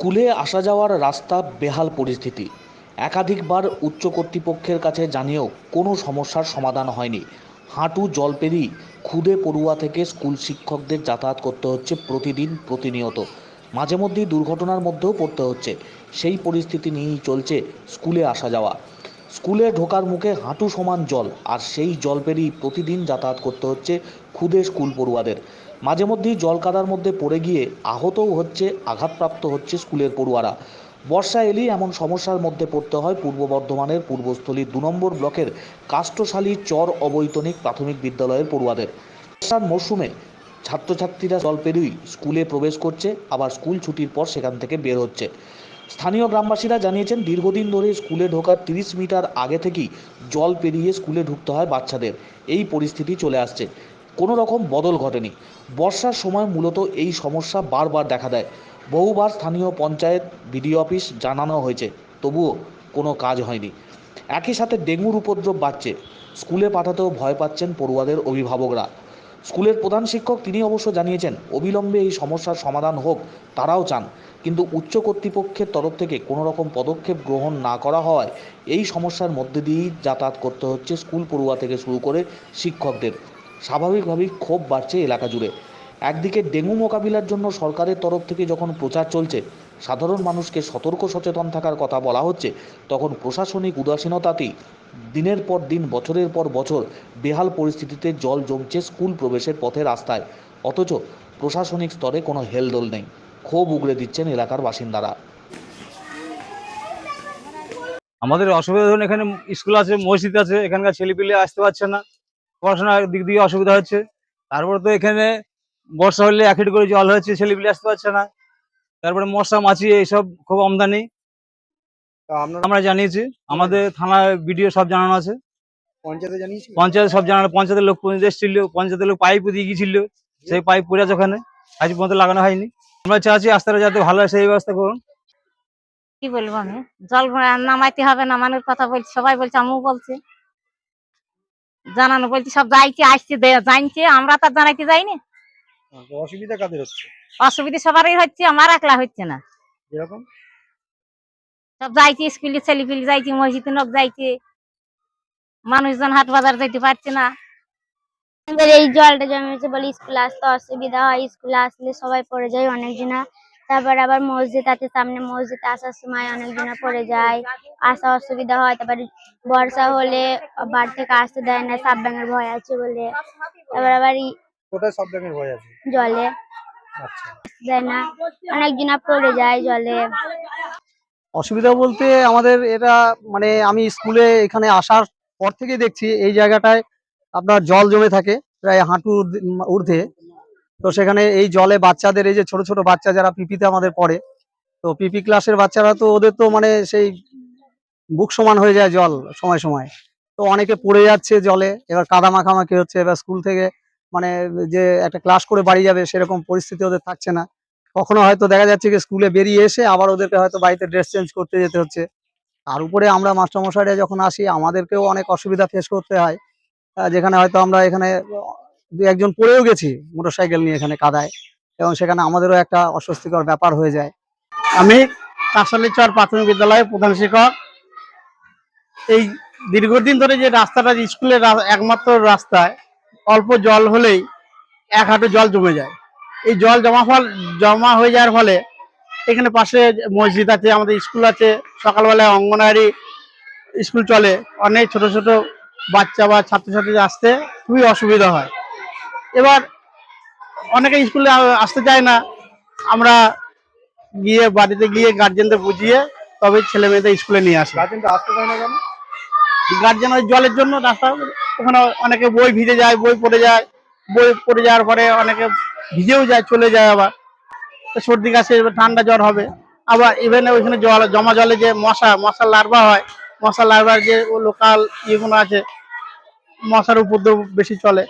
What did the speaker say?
স্কুলে আসা যাওয়ার রাস্তা বেহাল পরিস্থিতি। একাধিকবার উচ্চ কর্তৃপক্ষের কাছে জানিয়েও কোনো সমস্যার সমাধান হয়নি। হাঁটু জল পেরিয়ে খুদে পড়ুয়া থেকে স্কুল শিক্ষকদের যাতায়াত করতে হচ্ছে প্রতিদিন প্রতিনিয়ত। মাঝে মধ্যেই দুর্ঘটনার মধ্যেও পড়তে হচ্ছে। সেই পরিস্থিতি নিয়েই চলছে স্কুলে আসা যাওয়া। স্কুলে ঢোকার মুখে হাঁটু সমান জল, আর সেই জল পেরিয়ে প্রতিদিন যাতায়াত করতে হচ্ছে খুদে স্কুল পড়ুয়াদের। মাঝে মধ্যেই জল কাদার মধ্যে পড়ে গিয়ে আহতও হচ্ছে, আঘাতপ্রাপ্ত হচ্ছে স্কুলের পড়ুয়ারা। বর্ষা এলেই এমন সমস্যার মধ্যে পড়তে হয় পূর্ব বর্ধমানের পূর্বস্থলী দু নম্বর ব্লকের কাষ্টশালী চর অবৈতনিক প্রাথমিক বিদ্যালয়ের পড়ুয়াদের। বর্ষার মরশুমে ছাত্রছাত্রীরা জল পেরিয়েই স্কুলে প্রবেশ করছে, আবার স্কুল ছুটির পর সেখান থেকে বের হচ্ছে। স্থানীয় গ্রামবাসীরা জানিয়েছেন, দীর্ঘদিন ধরে স্কুলে ঢোকার তিরিশ মিটার আগে থেকেই জল পেরিয়ে স্কুলে ঢুকতে হয় বাচ্চাদের। এই পরিস্থিতি চলে আসছে। কোনো রকম বদল ঘটেনি। বর্ষার সময় মূলত এই সমস্যা বারবার দেখা দেয়। বহুবার স্থানীয় পঞ্চায়েত, বিডিও অফিস জানানো হয়েছে, তবুও কোনো কাজ হয়নি। একই সাথে ডেঙ্গুর উপদ্রব বাড়ছে। স্কুলে পাঠাতেও ভয় পাচ্ছেন পড়ুয়াদের অভিভাবকরা। স্কুলের প্রধান শিক্ষক তিনি অবশ্য জানিয়েছেন, অবিলম্বে এই সমস্যার সমাধান হোক তারাও চান। কিন্তু উচ্চ কর্তৃপক্ষের তরফ থেকে কোনো রকম পদক্ষেপ গ্রহণ না করা হওয়ায় এই সমস্যার মধ্যে দিয়েই যাতায়াত করতে হচ্ছে স্কুল পড়ুয়া থেকে শুরু করে শিক্ষকদের। স্বাভাবিকভাবেই ক্ষোভ বাড়ছে এলাকা জুড়ে। একদিকে ডেঙ্গু মোকাবিলার জন্য সরকারের তরফ থেকে যখন প্রচার চলছে, সাধারণ মানুষকে সতর্ক সচেতন থাকার কথা বলা হচ্ছে, তখন প্রশাসনিক উদাসীনতাতেই দিনের পর দিন, বছরের পর বছর বেহাল পরিস্থিতিতে জল জমছে স্কুল প্রবেশের পথে রাস্তায়। অথচ প্রশাসনিক স্তরে কোনো হেলদোল নেই। ক্ষোভ উগড়ে দিচ্ছেন এলাকার বাসিন্দারা। আমাদের অসুবিধা ধরুন, এখানে স্কুল আছে, মসজিদ আছে, এখানকার ছেলেপিলে আসতে পারছে না। পড়াশোনার দিক দিয়ে অসুবিধা হচ্ছে। তারপরে তো এখানে বর্ষা হলে এক করে জল হচ্ছে ছেলেপিলে আসতে পারছে না। তারপরে মশা মাছি এইসব খুব আমদানি। আমরা জানিয়েছি আমাদের থানা ভিডিও সব জানানো আছে। পঞ্চায়েতে জানিয়েছি পঞ্চায়েত সব জানানো পঞ্চায়েতের লোক পৌঁছে এসেছিল পঞ্চায়েতের লোক পাইপ দিয়ে গিয়েছিল সেই পাইপ পড়ে আছে ওখানে। আজ পর্যন্ত লাগানো হয়নি। আমরা চাচ্ছি রাস্তাটা যাতে ভালো হয় সেই ব্যবস্থা করুন। কি বলব আমি? জল নামাইতে হবে নামানোর কথা বলছি সবাই বলছে আমিও বলছি। জানানো বলছি সব যাইছে আসছে জানছে আমরা তো আর জানাইতে যাইনি। অসুবিধা কাদের হচ্ছে? অসুবিধা সবারই হচ্ছে আমার একলা হচ্ছে না। যেরকম সব যাইছে স্কুলে ছেলে পিলে যাইছে মসজিদে লোক যাইছে। মানুষজন হাট বাজার যাইতে পারছে না। এই জলটা জমেছে বলে স্কুলে আসতে অসুবিধা হয় স্কুলে আসলে সবাই পড়ে যায় অনেকজনা। তারপর আবার মসজিদ আছে সামনে মসজিদ আসার সময় অনেক অনেকজনা পড়ে যায় আসা অসুবিধা হয় তারপরে বর্ষা হলে বাড়ি থেকে আসতে দেয় না সাপ ব্যাঙের ভয় আছে বলে। তারপর আবার কোথায় সব ব্যাঙের ভয় আছে? জলে। আচ্ছা। দেয় না। অনেকজনা পড়ে যায় জলে। অসুবিধা বলতে আমাদের এটা মানে আমি স্কুলে এখানে আসার পর থেকে দেখছি এই জায়গাটায় আপনার জল জমে থাকে প্রায় হাঁটু ঊর্ধ্বে- উম, ঊর্ধ্বে। তো সেখানে এই জলে বাচ্চাদের, এই যে ছোট ছোট বাচ্চা যারা পিপিতে আমাদের পড়ে, তো পিপি ক্লাসের বাচ্চারা তো ওদের তো মানে সেই বুক সমান হয়ে যায় জল সময় সময়। তো অনেকে পড়ে যাচ্ছে জলে, এবার কাদা মাখামাখি হচ্ছে, এবার স্কুল থেকে মানে যে একটা ক্লাস করে বাড়ি যাবে সেরকম পরিস্থিতি ওদের থাকছে না। কখনো হয়তো দেখা যাচ্ছে যে স্কুলে বেরিয়ে এসে আবার ওদেরকে হয়তো বাড়িতে ড্রেস চেঞ্জ করতে যেতে হচ্ছে। তার উপরে আমরা মাস্টারমশাইরা যখন আসি, আমাদেরকেও অনেক অসুবিধা ফেস করতে হয়। যেখানে হয়তো আমরা এখানে দু একজন পড়েও গেছি মোটরসাইকেল নিয়ে এখানে কাদায় এবং সেখানে আমাদেরও একটা অস্বস্তিকর ব্যাপার হয়ে যায়। আমি কাঁসালিচর প্রাথমিক বিদ্যালয়ের প্রধান শিক্ষক। এই দীর্ঘদিন ধরে যে রাস্তাটা স্কুলের একমাত্র রাস্তায় অল্প জল হলেই এক হাঁটু জল জমে যায়। এই জল জমা ফল জমা হয়ে যাওয়ার ফলে এখানে পাশে মসজিদ আছে, আমাদের স্কুল আছে, সকালবেলায় অঙ্গনওয়াড়ি স্কুল চলে। অনেক ছোট ছোট বাচ্চা বা ছাত্রছাত্রী আসতে খুবই অসুবিধা হয়। এবার অনেকে স্কুলে আসতে চায় না। আমরা গিয়ে বাড়িতে গিয়ে গার্জেনদের বুঝিয়ে তবে ছেলে মেয়েদের স্কুলে নিয়ে আসে। গার্জেন আসতে পারে না কেন? গার্জেন ওই জলের জন্য রাস্তা ওখানে অনেকে বই ভিজে যায় বই পড়ে যায়। বই পড়ে যাওয়ার পরে অনেকে ভিজেও যায় চলে যায় আবার। সর্দি কাশি ঠান্ডা জ্বর হবে। আবার ইভেন ওইখানে জল জমা জলে যে মশা মশার লার্ভা হয় মশার লার্ভার যে লোকাল ইয়েগুলো আছে মশার উপদ্রব বেশি চলে।